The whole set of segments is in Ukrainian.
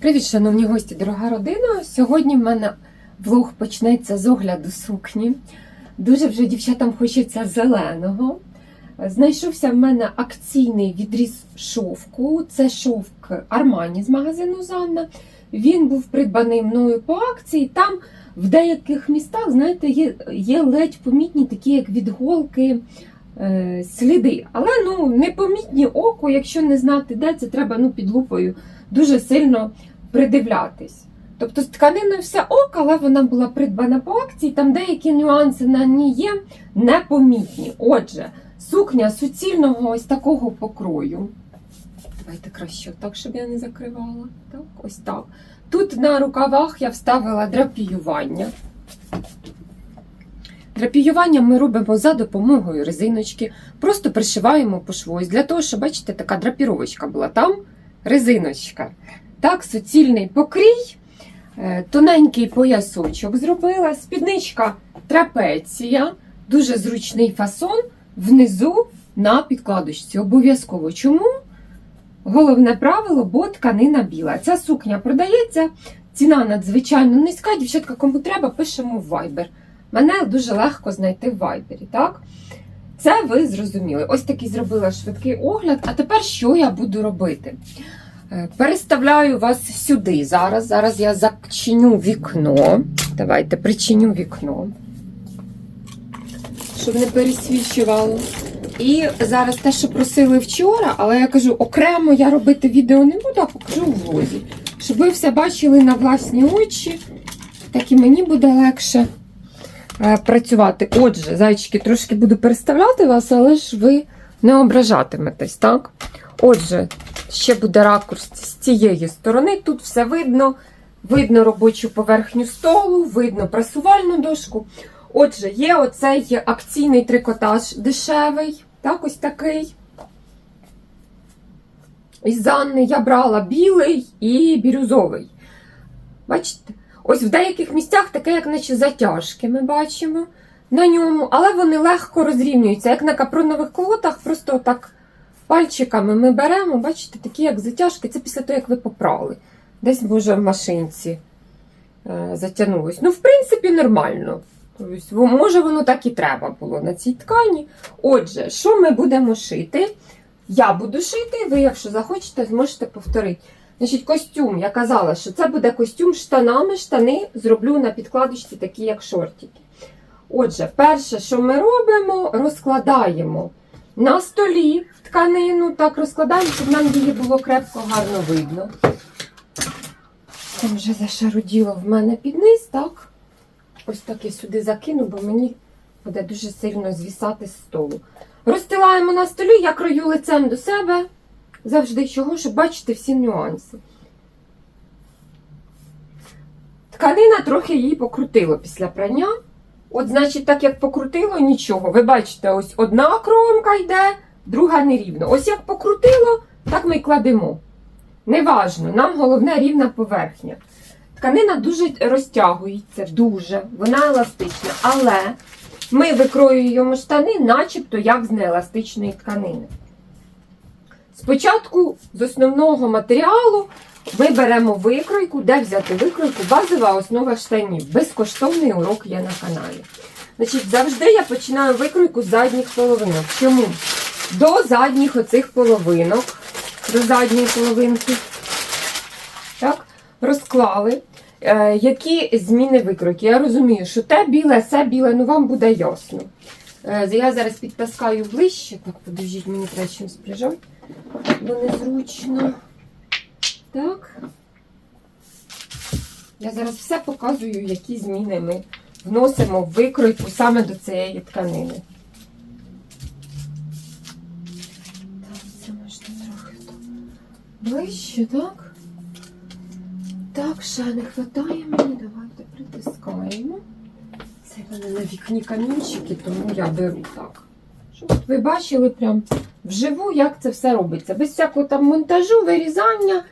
Привіт, шановні гості, дорога родина. Сьогодні в мене влог почнеться з огляду сукні. Дуже вже дівчатам хочеться зеленого. Знайшовся в мене акційний відріз шовку. Це шовк Армані з магазину Занна. Він був придбаний мною по акції. Там в деяких містах, знаєте, є, є ледь помітні такі, як від голки, е, сліди. Але ну, непомітні оку, якщо не знати, де це треба ну, під лупою дуже сильно придивлятись. Тобто з тканиною все ок, але вона була придбана по акції, там деякі нюанси на ній є непомітні. Отже, сукня суцільного ось такого покрою. Давайте краще так, щоб я не закривала. Так, ось так. Тут на рукавах я вставила драпіювання. Драпіювання ми робимо за допомогою резиночки, просто пришиваємо по шву. Ось Для того, щоб, бачите, така драпіровочка була там резиночка. Так, суцільний покрій, е, тоненький поясочок зробила, спідничка трапеція, дуже зручний фасон внизу на підкладочці. Обов'язково. Чому? Головне правило, бо тканина біла. Ця сукня продається, ціна надзвичайно низька. Дівчатка, кому треба, пишемо в Viber. Мене дуже легко знайти в Viber, так? Це ви зрозуміли. Ось такий зробила швидкий огляд. А тепер що я буду робити? Е, Переставляю вас сюди. Зараз Зараз я зачиню вікно. Давайте причиню вікно, щоб не пересвічувало. І зараз те, що просили вчора, але я кажу, окремо я робити відео не буду, а покажу в влозі. Щоб ви все бачили на власні очі, так і мені буде легше працювати. Отже, зайчики, трошки буду переставляти вас, але ж ви не ображатиметесь, так? Отже, ще буде ракурс з цієї сторони. Тут все видно. Видно робочу поверхню столу, видно прасувальну дошку. Отже, є оцей акційний трикотаж дешевий, так, ось такий. Із Анни я брала білий і бірюзовий. Бачите? Ось в деяких місцях таке, як наче затяжки, ми бачимо на ньому, але вони легко розрівнюються. Як на капронових колотах, просто так пальчиками ми беремо, бачите, такі як затяжки. Це після того, як ви попрали. Десь, може, в машинці е, затягнулось. Ну, в принципі, нормально. Тобто, може, воно так і треба було на цій ткані. Отже, що ми будемо шити? Я буду шити, ви, якщо захочете, зможете повторити. Значить, костюм, я казала, що це буде костюм штанами. Штани зроблю на підкладочці, такі, як шортики. Отже, перше, що ми робимо, розкладаємо на столі тканину, так розкладаємо, щоб нам її було крепко гарно видно. Там вже зашаруділо в мене під низ, так? Ось так я сюди закину, бо мені буде дуже сильно звісати з столу. Розстилаємо на столі, я крою лицем до себе. Завжди чого, щоб бачити всі нюанси. Тканина трохи її покрутило після прання. От, значить, так як покрутило, нічого. Ви бачите, ось одна кромка йде, друга нерівно. Ось як покрутило, так ми й кладемо. Неважно, нам головне рівна поверхня. Тканина дуже розтягується, дуже, вона еластична, але ми викроюємо штани, начебто як з нееластичної тканини. Спочатку з основного матеріалу ми беремо викройку, де взяти викройку, базова основа штанів. Безкоштовний урок є на каналі. Значить, Завжди я починаю викройку з задніх половинок. Чому? До задніх оцих половинок, до задньої половинки. Так, розклали. Е, які зміни викройки? Я розумію, що те біле, це біле, ну вам буде ясно. Е, я зараз підтаскаю ближче. Так, подождіть, мені треба чимось прижати, бо незручно. Так. Я зараз все показую, які зміни ми вносимо в викройку саме до цієї тканини. Так, це можна трохи ближче, так? Так, ще не вистачає мені. Давайте притискаємо. В мене на вікні камінчики, тому я беру так. Щоб ви бачили прям вживу, як це все робиться. Без всякого там монтажу, вирізання.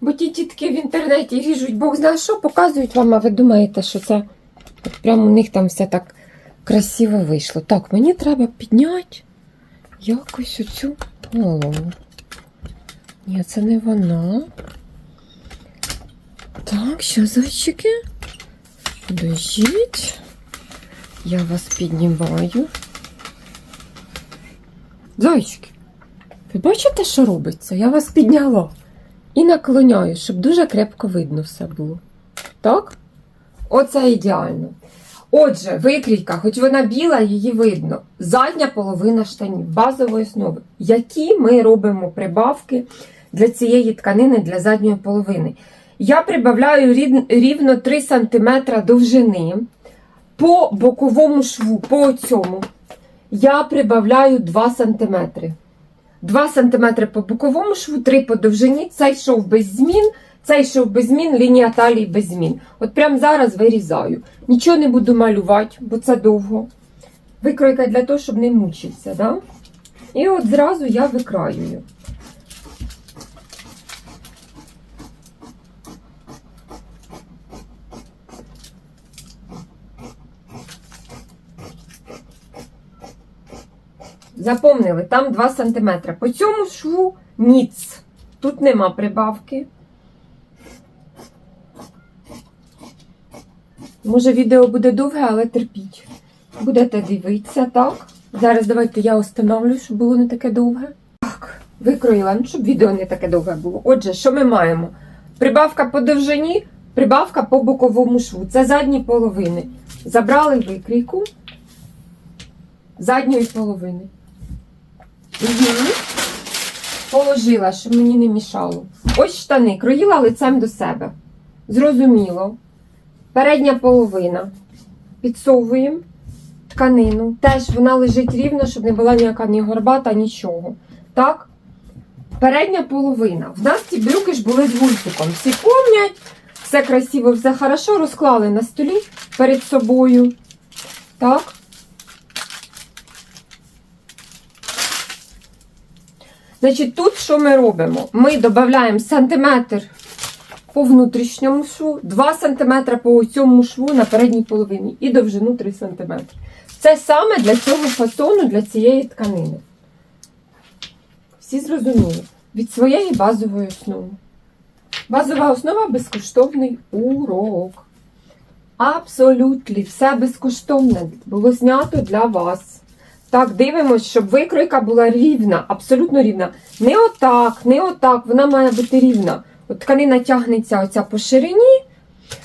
Бо ті тітки в інтернеті ріжуть, Бог знає що, показують вам, а ви думаєте, що це от прямо у них там все так красиво вийшло. Так, мені треба підняти якось оцю голову. Ні, це не вона. Так, що, зайчики? Подождіть. Я вас піднімаю. Зайчики, ви бачите, що робиться? Я вас підняла і наклоняю, щоб дуже крепко видно все було. Так? Оце ідеально. Отже, викрійка, хоч вона біла, її видно. Задня половина штанів, базової основи. Які ми робимо прибавки для цієї тканини для задньої половини? Я прибавляю рівно 3 см довжини по боковому шву, по цьому. Я прибавляю 2 см. 2 см по боковому шву, 3 по довжині. Цей шов без змін, цей шов без змін, лінія талії без змін. От прямо зараз вирізаю. Нічого не буду малювати, бо це довго. Викройка для того, щоб не мучитися. Да? І от зразу я викраюю. Запомнили, там 2 см. По цьому шву ніц. Тут нема прибавки. Може, відео буде довге, але терпіть. Будете дивитися, так? Зараз давайте я остановлю, щоб було не таке довге. Так, викроїла, ну, щоб відео не таке довге було. Отже, що ми маємо? Прибавка по довжині, прибавка по боковому шву. Це задні половини. Забрали викрійку задньої половини. Угу. Положила, щоб мені не мішало. Ось штани, кроїла лицем до себе. Зрозуміло. Передня половина. Підсовуємо тканину. Теж вона лежить рівно, щоб не була ніяка ні горбата, нічого. Так? Передня половина. В нас ці брюки ж були з гульфіком. Всі помнять, все красиво, все хорошо, розклали на столі перед собою. Так? Значить, тут що ми робимо? Ми додаємо сантиметр по внутрішньому шву, 2 см по цьому шву на передній половині і довжину 3 см. Це саме для цього фасону, для цієї тканини. Всі зрозуміли. Від своєї базової основи. Базова основа безкоштовний урок. Абсолютно, все безкоштовне було знято для вас. Так, дивимось, щоб викройка була рівна, абсолютно рівна. Не отак, не отак, вона має бути рівна. От тканина тягнеться оця по ширині,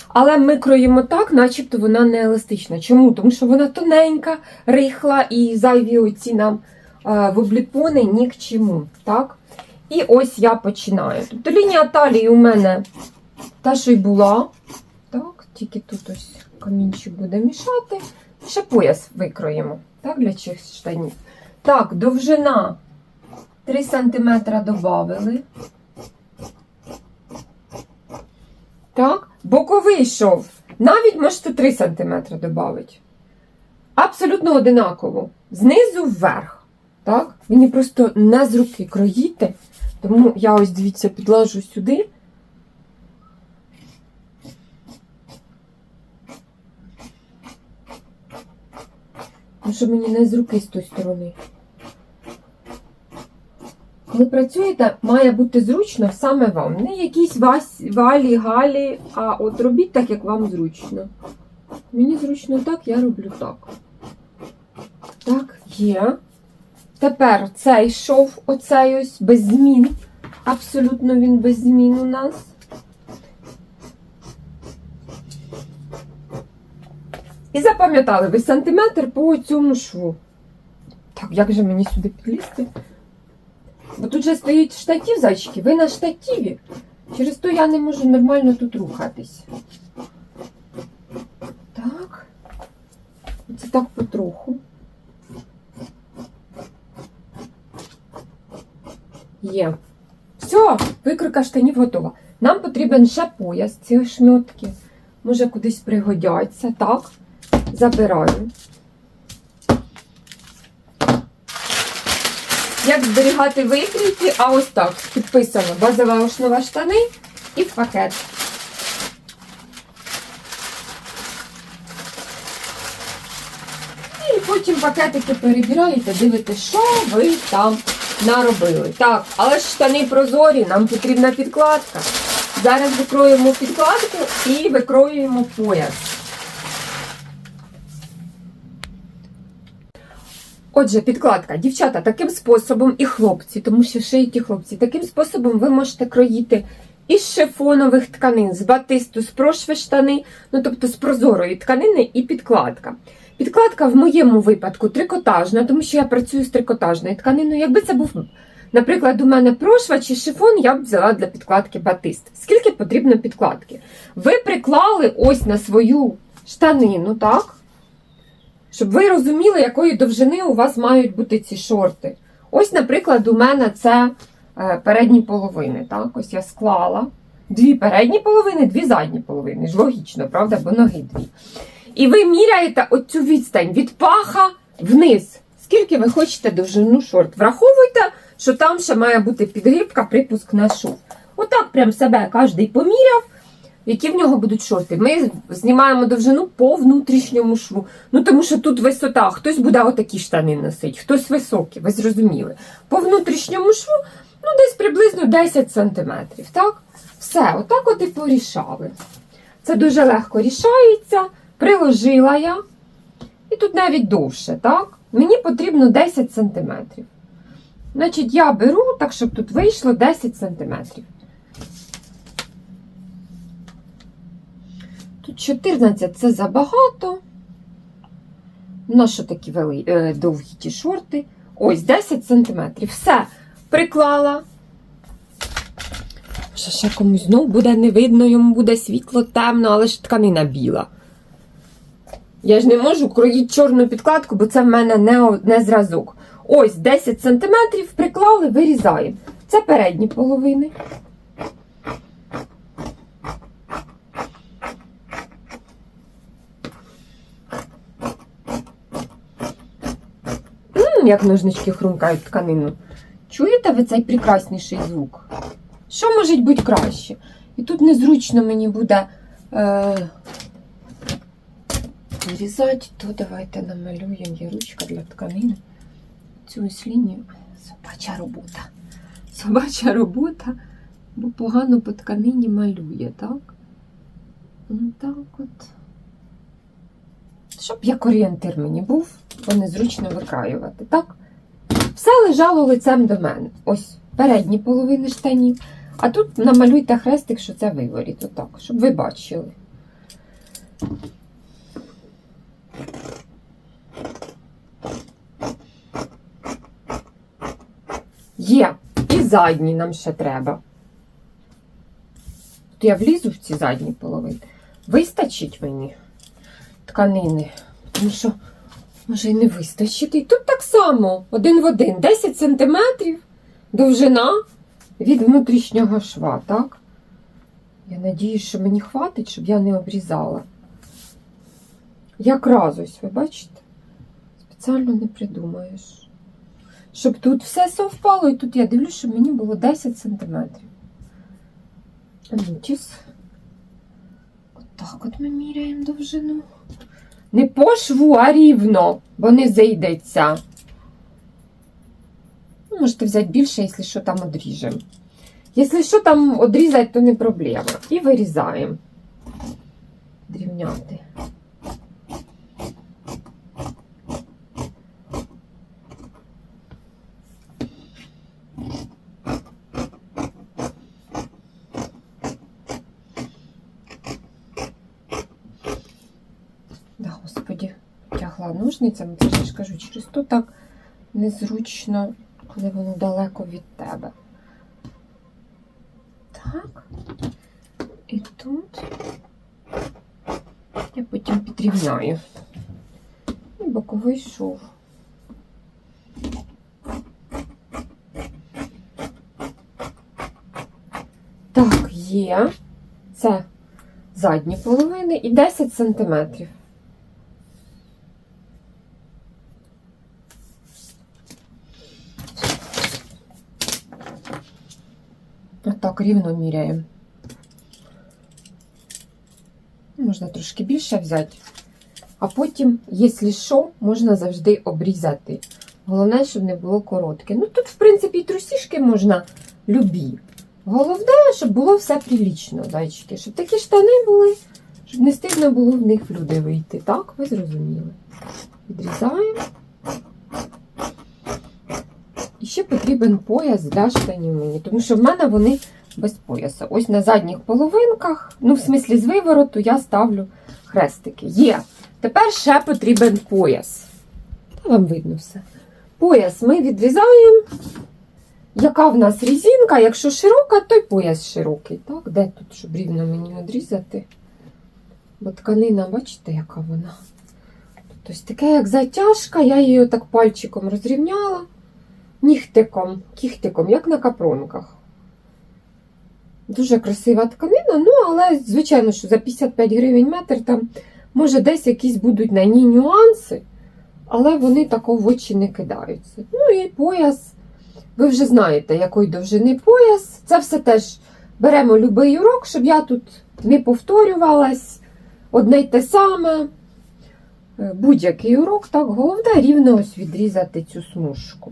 але ми кроїмо так, начебто вона не еластична. Чому? Тому що вона тоненька, рихла і зайві оці нам е, вобліпони ні к чому. Так? І ось я починаю. Тобто лінія талії у мене та, що й була. Так, тільки тут ось камінчик буде мішати. Ще пояс викроїмо. Так, для чих штанів. Так, довжина 3 см додали. Так, боковий шов. Навіть можете 3 см додати. Абсолютно одинаково. Знизу вверх. Так? Мені просто не з руки кроїти. Тому я ось, дивіться, підлажу сюди. Тому що мені не з руки з тої сторони. Коли працюєте, має бути зручно саме вам. Не якісь вась, валі, галі, а от робіть так, як вам зручно. Мені зручно так, я роблю так. Так, є. Тепер цей шов, оцей ось без змін. Абсолютно він без змін у нас. І запам'ятали ви сантиметр по цьому шву. Так, як же мені сюди підлізти? Бо тут же стоїть штатів, зайчики, ви на штативі. Через то я не можу нормально тут рухатись. Так. Це так потроху. Є. Все, викройка штанів готова. Нам потрібен ще пояс, ці шмотки. Може кудись пригодяться. Так, забираю. Як зберігати викрійки? А ось так. Підписано базова основа штани і пакет. І потім пакетики перебираєте, дивитесь, що ви там наробили. Так, але ж штани прозорі, нам потрібна підкладка. Зараз викроюємо підкладку і викроюємо пояс. Отже, підкладка, дівчата, таким способом і хлопці, тому що шиють і хлопці, таким способом ви можете кроїти із шифонових тканин, з батисту, з прошви штани, ну тобто з прозорої тканини і підкладка. Підкладка в моєму випадку трикотажна, тому що я працюю з трикотажною тканиною. Якби це був, наприклад, у мене прошва чи шифон, я б взяла для підкладки батист. Скільки потрібно підкладки? Ви приклали ось на свою штанину, так? Щоб ви розуміли, якої довжини у вас мають бути ці шорти. Ось, наприклад, у мене це е, передні половини. Так? Ось я склала дві передні половини, дві задні половини. Ж логічно, правда? Бо ноги дві. І ви міряєте оцю відстань від паха вниз. Скільки ви хочете довжину шорт? Враховуйте, що там ще має бути підгибка, припуск на шов. Отак прям себе кожен поміряв, які в нього будуть шорти. Ми знімаємо довжину по внутрішньому шву. Ну тому що тут висота, хтось буде отакі штани носити, хтось високий, ви зрозуміли. По внутрішньому шву, ну десь приблизно 10 см. Так? Все, отак от і порішали. Це дуже легко рішається. Приложила я. І тут навіть довше, так? Мені потрібно 10 см. Значить, я беру так, щоб тут вийшло 10 см. 14 це забагато. На що такі вели, е, довгі ті шорти? Ось 10 см. Все. Приклала. Що ще комусь знов буде не видно, йому буде світло темно, але ж тканина біла. Я ж не можу кроїти чорну підкладку, бо це в мене не, не зразок. Ось 10 см приклали, вирізаємо. Це передні половини. Як ножнички хрумкають тканину. Чуєте ви цей прекрасніший звук? Що може бути краще? І тут незручно мені буде е, вирізати, то давайте намалюємо є ручка для тканини. Цю ось лінію. Собача робота. Собача робота, бо погано по тканині малює, так? Ну так от. Щоб як орієнтир мені був, бо незручно викраювати, так? Все лежало лицем до мене. Ось передні половини штанів. А тут намалюйте хрестик, що це виворіт, отак, щоб ви бачили. Є. І задні нам ще треба. То я влізу в ці задні половини. Вистачить мені тканини. Тому що, може, і не вистачить. І тут так само, один в один, 10 сантиметрів довжина від внутрішнього шва, так? Я надію, що мені хватить, щоб я не обрізала. Якраз ось, ви бачите? Спеціально не придумаєш. Щоб тут все совпало, і тут я дивлюсь, щоб мені було 10 сантиметрів. Нутіс. Отак от ми міряємо довжину. Не по шву, а рівно, бо не зайдеться. Ну, можете взяти більше, якщо що там одріжемо. Якщо що там одрізати, то не проблема. І вирізаємо. Дрівняти. Да, господі, тягла ножницями, це ж ж кажу, через то так незручно, коли воно далеко від тебе. Так. І тут я потім підрівняю. І боковий шов. Так, є. Це задні половини і 10 сантиметрів. Отак рівно міряємо. Можна трошки більше взяти, а потім, якщо що, можна завжди обрізати. Головне, щоб не було коротке. Ну тут, в принципі, і трусішки можна любі. Головне, щоб було все прилічно, зайчики, щоб такі штани були, щоб не стидно було в них люди вийти. Так, ви зрозуміли. Відрізаємо. І ще потрібен пояс для штанів мені, тому що в мене вони без пояса. Ось на задніх половинках, ну, в смислі, з вивороту я ставлю хрестики. Є. Тепер ще потрібен пояс. Та вам видно все. Пояс ми відрізаємо. Яка в нас різинка? Якщо широка, то й пояс широкий. Так, де тут, щоб рівно мені відрізати? Бо тканина, бачите, яка вона? Тут ось таке, як затяжка, я її отак пальчиком розрівняла, нігтиком, кіхтиком, як на капронках. Дуже красива тканина, ну, але, звичайно, що за 55 гривень метр там, може, десь якісь будуть на ній нюанси, але вони тако в очі не кидаються. Ну і пояс. Ви вже знаєте, якої довжини пояс. Це все теж беремо будь-який урок, щоб я тут не повторювалась. Одне й те саме. Е, Будь-який урок, так, головне рівно ось відрізати цю смужку.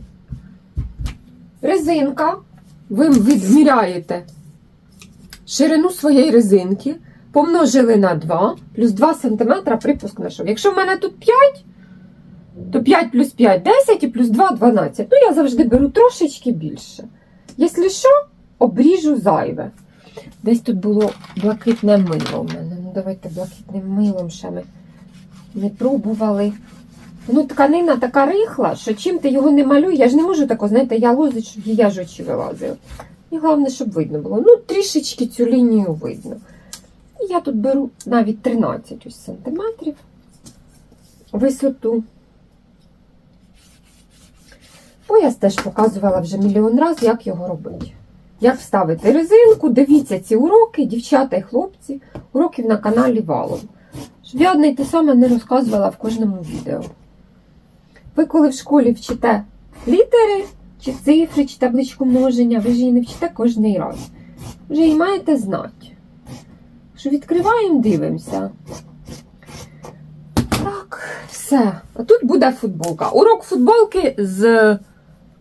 Резинка. Ви відміряєте ширину своєї резинки, помножили на 2, плюс 2 см припуск на шов. Якщо в мене тут 5, то 5 плюс 5 10 і плюс 2 12. Ну, я завжди беру трошечки більше. Якщо що, обріжу зайве. Десь тут було блакитне мило в мене. Ну, давайте блакитним милом ще ми не пробували. Ну, тканина така рихла, що чим ти його не малюй, я ж не можу тако, знаєте, я лозить, щоб аж очі вилазили. І головне, щоб видно було. Ну, трішечки цю лінію видно. Я тут беру навіть 13 ось сантиметрів висоту. Пояс теж показувала вже мільйон разів, як його робити. Як вставити резинку, дивіться ці уроки, дівчата і хлопці, уроків на каналі Валом. Щоб я одне й те саме не розказувала в кожному відео. Ви коли в школі вчите літери, чи цифри, чи табличку множення, ви ж її не вчите кожний раз. Вже її маєте знати. Що відкриваємо, дивимося. Так, все. А тут буде футболка. Урок футболки з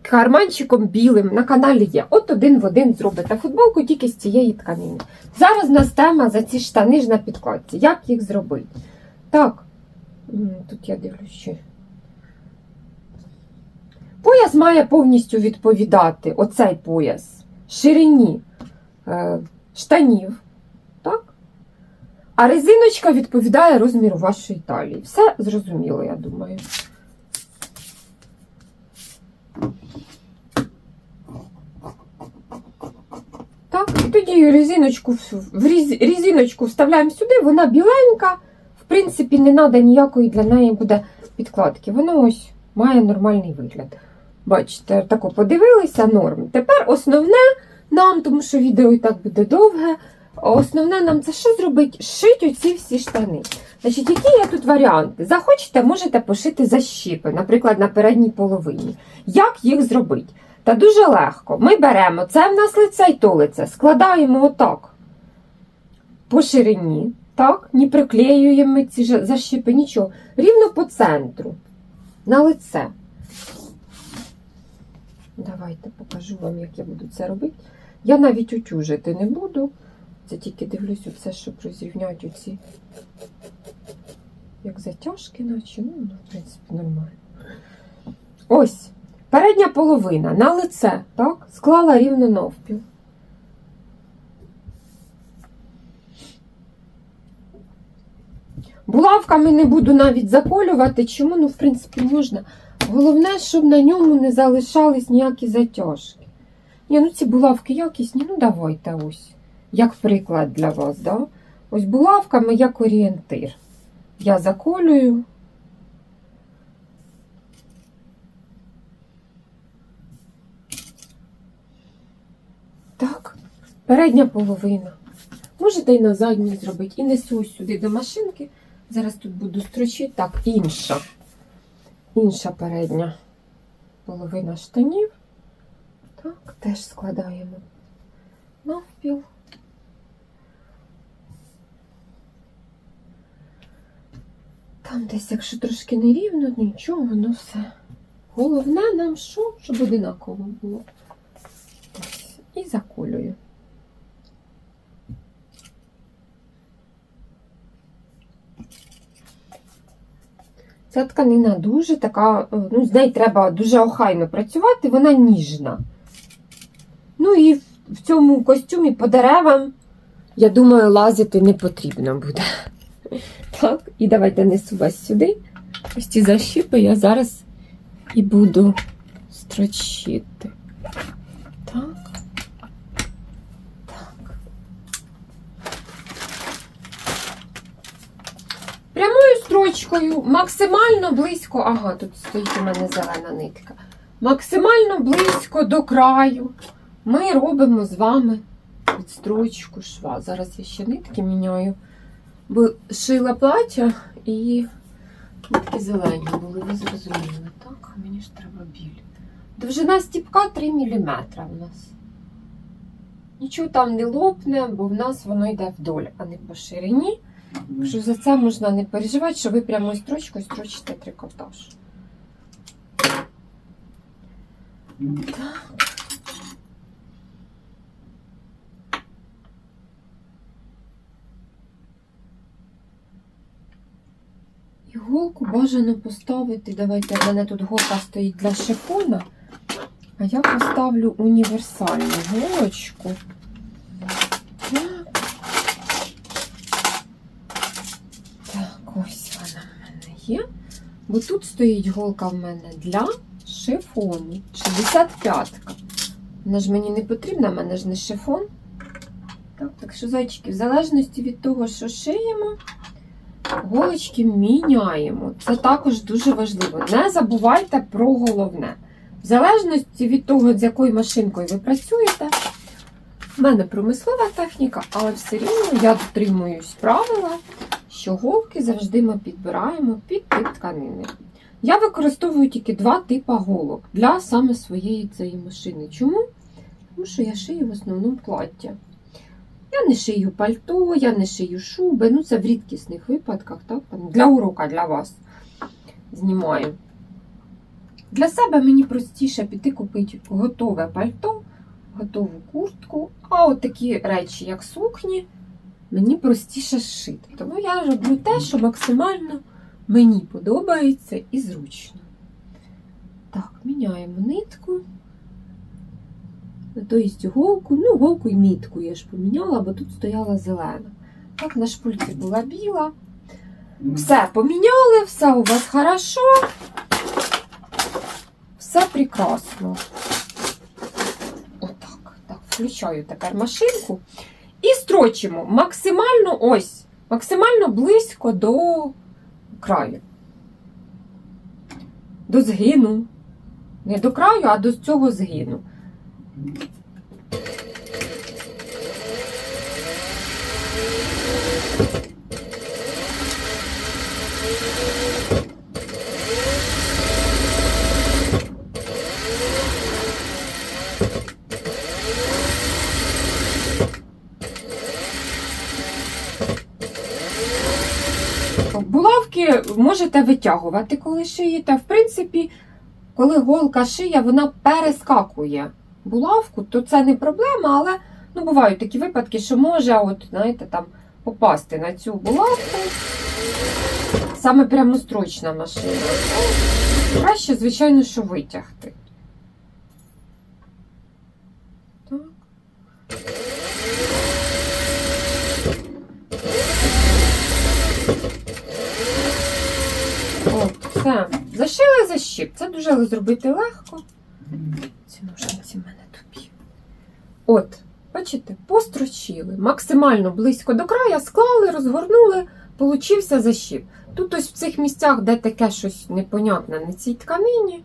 карманчиком білим на каналі є. От один в один зробите футболку тільки з цієї тканини. Зараз в нас тема за ці штани ж на підкладці. Як їх зробити? Так, тут я дивлюсь ще. Пояс має повністю відповідати, оцей пояс, ширині е, штанів. Так? А резиночка відповідає розміру вашої талії. Все зрозуміло, я думаю. Так, і тоді резиночку, в- резиночку вставляємо сюди, вона біленька. В принципі, не треба ніякої для неї буде підкладки. Воно ось має нормальний вигляд. Бачите, тако подивилися норм. Тепер основне нам, тому що відео і так буде довге. Основне нам це що зробити? Шить оці всі штани. Значить, які є тут варіанти? Захочете, можете пошити защіпи, наприклад, на передній половині. Як їх зробити? Та дуже легко. Ми беремо це в нас лице і то лице, складаємо отак по ширині, так, не приклеюємо ці защіпи, нічого. Рівно по центру, на лице. Давайте покажу вам, як я буду це робити. Я навіть утюжити не буду. Це тільки дивлюсь оце, щоб розрівняти оці як затяжки, наче. Ну, ну, в принципі, нормально. Ось. Передня половина на лице, так? Склала рівно навпіл. Булавками не буду навіть заколювати. Чому? Ну, в принципі, можна. Головне, щоб на ньому не залишались ніякі затяжки. Ні, ну ці булавки якісні, ну давайте ось. Як приклад для вас, да? Ось булавками як орієнтир. Я заколюю. Так, передня половина. Можете і на задній зробити. І несу сюди до машинки. Зараз тут буду строчити. Так, інша. Інша передня половина штанів. Так, теж складаємо навпіл. Там десь, якщо трошки нерівно, нічого, ну все. Головне нам що, щоб одинаково було. Ось. І заколюю. Ця тканина дуже така, е, ну, з нею треба дуже охайно працювати, вона ніжна. Ну і в- цьому костюмі по деревам, я думаю, лазити не потрібно буде. Так, і давайте несу вас сюди. Ось ці защіпи я зараз і буду строчити. Так. Так. Строчкою, максимально близько. Ага, тут стоїть у мене зелена нитка. Максимально близько до краю. Ми робимо з вами строчку шва. Зараз я ще нитки міняю. Бо шила плаття і нитки зелені були, ви зрозуміли, так? Мені ж треба біль. Довжина стіпка 3 мм у нас. Нічого там не лопне, бо в нас воно йде вдоль, а не по ширині. Що за це можна не переживати, що ви прямою строчкою строчите трикотаж. Так. Іголку бажано поставити. Давайте, в мене тут голка стоїть для шифона, а я поставлю універсальну голочку. Так. Так, ось вона в мене є. Бо тут стоїть голка в мене для шифону. 65-ка. Вона ж мені не потрібна, в мене ж не шифон. Так, так що, зайчики, в залежності від того, що шиємо, голочки міняємо. Це також дуже важливо. Не забувайте про головне. В залежності від того, з якою машинкою ви працюєте, в мене промислова техніка, але все рівно я дотримуюсь правила, що голки завжди ми підбираємо під тип тканини. Я використовую тільки два типи голок для саме своєї цієї машини. Чому? Тому що я шию в основному плаття. Я не шию пальто, я не шию шуби. Ну, це в рідкісних випадках, так? Для урока для вас знімаю. Для себе мені простіше піти купити готове пальто, готову куртку, а от такі речі, як сукні, мені простіше зшити. Тому я роблю те, що максимально мені подобається і зручно. Так, міняємо нитку. Тобто голку, ну, голку і нитку я ж поміняла, бо тут стояла зелена. Так, на шпульці була біла. Все поміняли, все у вас хорошо. Все прекрасно. Отак. Так, включаю тепер машинку. І строчимо максимально ось, максимально близько до краю. До згину. Не до краю, а до цього згину. Можете витягувати, коли шиєте. В принципі, коли голка шиє, вона перескакує булавку, то це не проблема, але ну, бувають такі випадки, що може, от, знаєте, там попасти на цю булавку. Саме прямострочна машина. Краще, звичайно, що витягти. Так. От, все. Зашили защіп. Це дуже зробити легко. Ці ножниці в мене тупі. От, бачите, построчили. Максимально близько до краю, склали, розгорнули, получився защіп. Тут ось в цих місцях, де таке щось непонятне на цій тканині,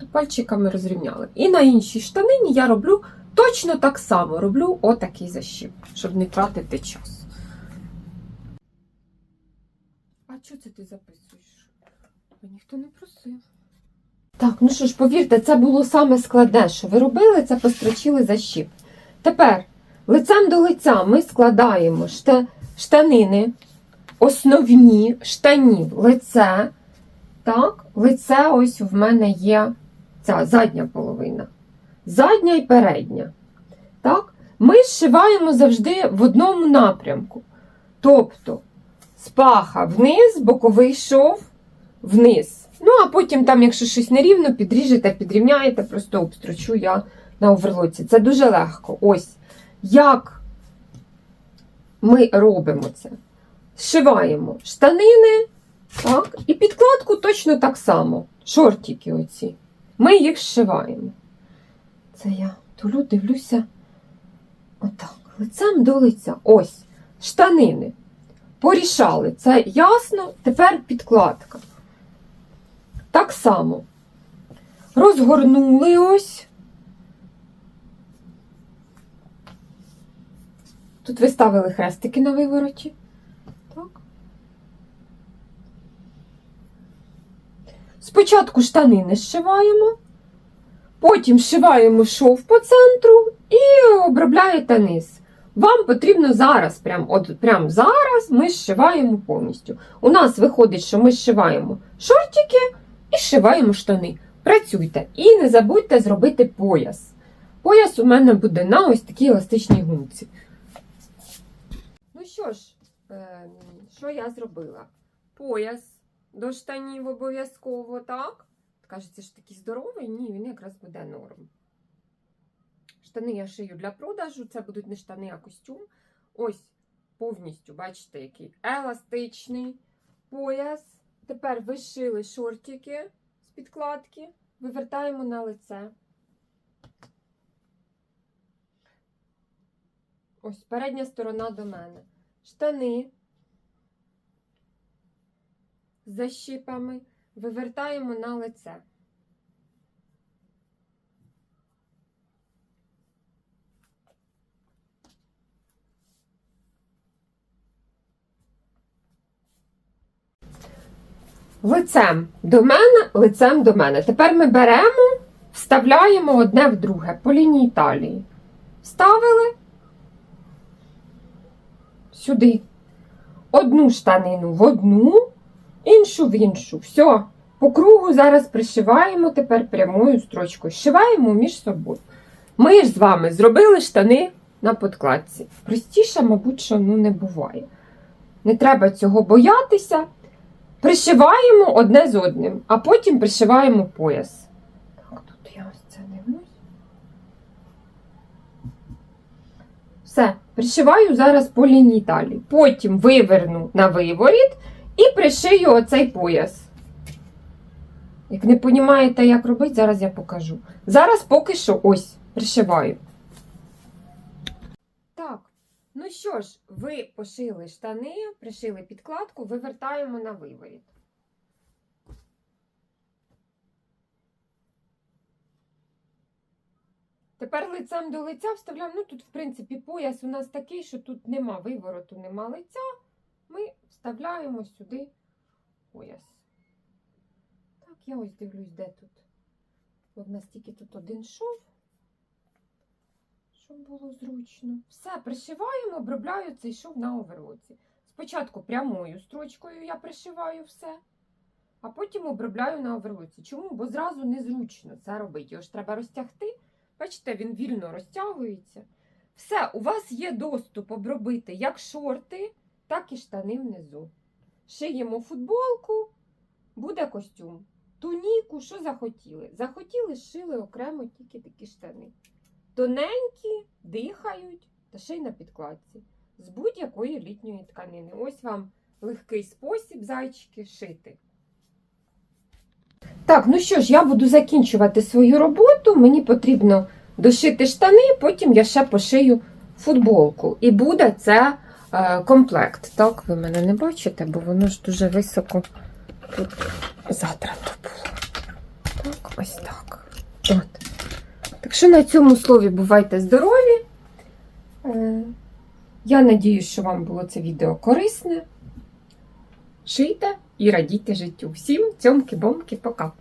то пальчиками розрівняли. І на іншій штанині я роблю точно так само. Роблю отакий защіп, щоб не тратити час. А чого це ти записуєш? Бо ніхто не просив. Так, ну що ж, повірте, це було саме складне, що ви робили, це построчили защіп. Тепер лицем до лиця ми складаємо шта- штанини, основні штанів, лице. Так, лице ось в мене є ця задня половина. Задня і передня. Так? Ми зшиваємо завжди в одному напрямку. Тобто, з паха вниз, боковий шов, вниз. Ну, а потім, там, якщо щось нерівно, підріжете, підрівняєте, просто обстрочу я на оверлоці. Це дуже легко. Ось. Як ми робимо це? Зшиваємо штанини, так, і підкладку точно так само. Шортики оці. Ми їх зшиваємо. Це я тулю, дивлюся. Отак, лицем до лиця. Ось. Штанини. Порішали. Це ясно. Тепер підкладка. Так само. Розгорнули ось. Тут виставили хрестики на вивороті. Так. Спочатку штанини зшиваємо, потім зшиваємо шов по центру і обробляєте низ. Вам потрібно зараз, прям, от, прям зараз ми зшиваємо повністю. У нас виходить, що ми зшиваємо шортики і зшиваємо штани. Працюйте. І не забудьте зробити пояс. Пояс у мене буде на ось такій еластичній гумці. Ну що ж, е, що я зробила? Пояс до штанів обов'язково, так? Кажеться, що такий здоровий? Ні, він якраз буде норм. Штани я шию для продажу, це будуть не штани, а костюм. Ось повністю, бачите, який еластичний пояс. Тепер вишили шортики з підкладки, вивертаємо на лице. Ось передня сторона до мене. Штани з защіпами вивертаємо на лице. Лицем до мене, лицем до мене. Тепер ми беремо, вставляємо одне в друге по лінії талії. Вставили сюди. Одну штанину в одну, іншу в іншу. Все. По кругу зараз пришиваємо тепер прямою строчкою. Зшиваємо між собою. Ми ж з вами зробили штани на подкладці. Простіше, мабуть, що ну, не буває. Не треба цього боятися. Пришиваємо одне з одним, а потім пришиваємо пояс. Так, тут я ось це дивлюсь. Все, пришиваю зараз по лінії талії. Потім виверну на виворіт і пришию оцей пояс. Як не розумієте, як робити, зараз я покажу. Зараз поки що ось пришиваю. Ну що ж, ви пошили штани, пришили підкладку, вивертаємо на виворіт. Тепер лицем до лиця вставляємо. Ну тут, в принципі, пояс у нас такий, що тут нема вивороту, нема лиця. Ми вставляємо сюди пояс. Так, я ось дивлюсь, де тут. От нас тільки тут один шов, щоб було зручно. Все, пришиваємо, обробляю цей шов на оверлоці. Спочатку прямою строчкою я пришиваю все, а потім обробляю на оверлоці. Чому? Бо зразу незручно це робити. Його ж треба розтягти. Бачите, він вільно розтягується. Все, у вас є доступ обробити як шорти, так і штани внизу. Шиємо футболку, буде костюм. Туніку, що захотіли. Захотіли, шили окремо тільки такі штани. Тоненькі, дихають та ще й на підкладці. З будь-якої літньої тканини. Ось вам легкий спосіб зайчики шити. Так, ну що ж, я буду закінчувати свою роботу. Мені потрібно дошити штани, потім я ще пошию футболку. І буде це е, комплект. Так, ви мене не бачите, бо воно ж дуже високо тут задрато було. Так, ось так. Так що на цьому слові бувайте здорові. Е, я надію, що вам було це відео корисне. Шийте і радійте життю. Всім цьомки-бомки, пока!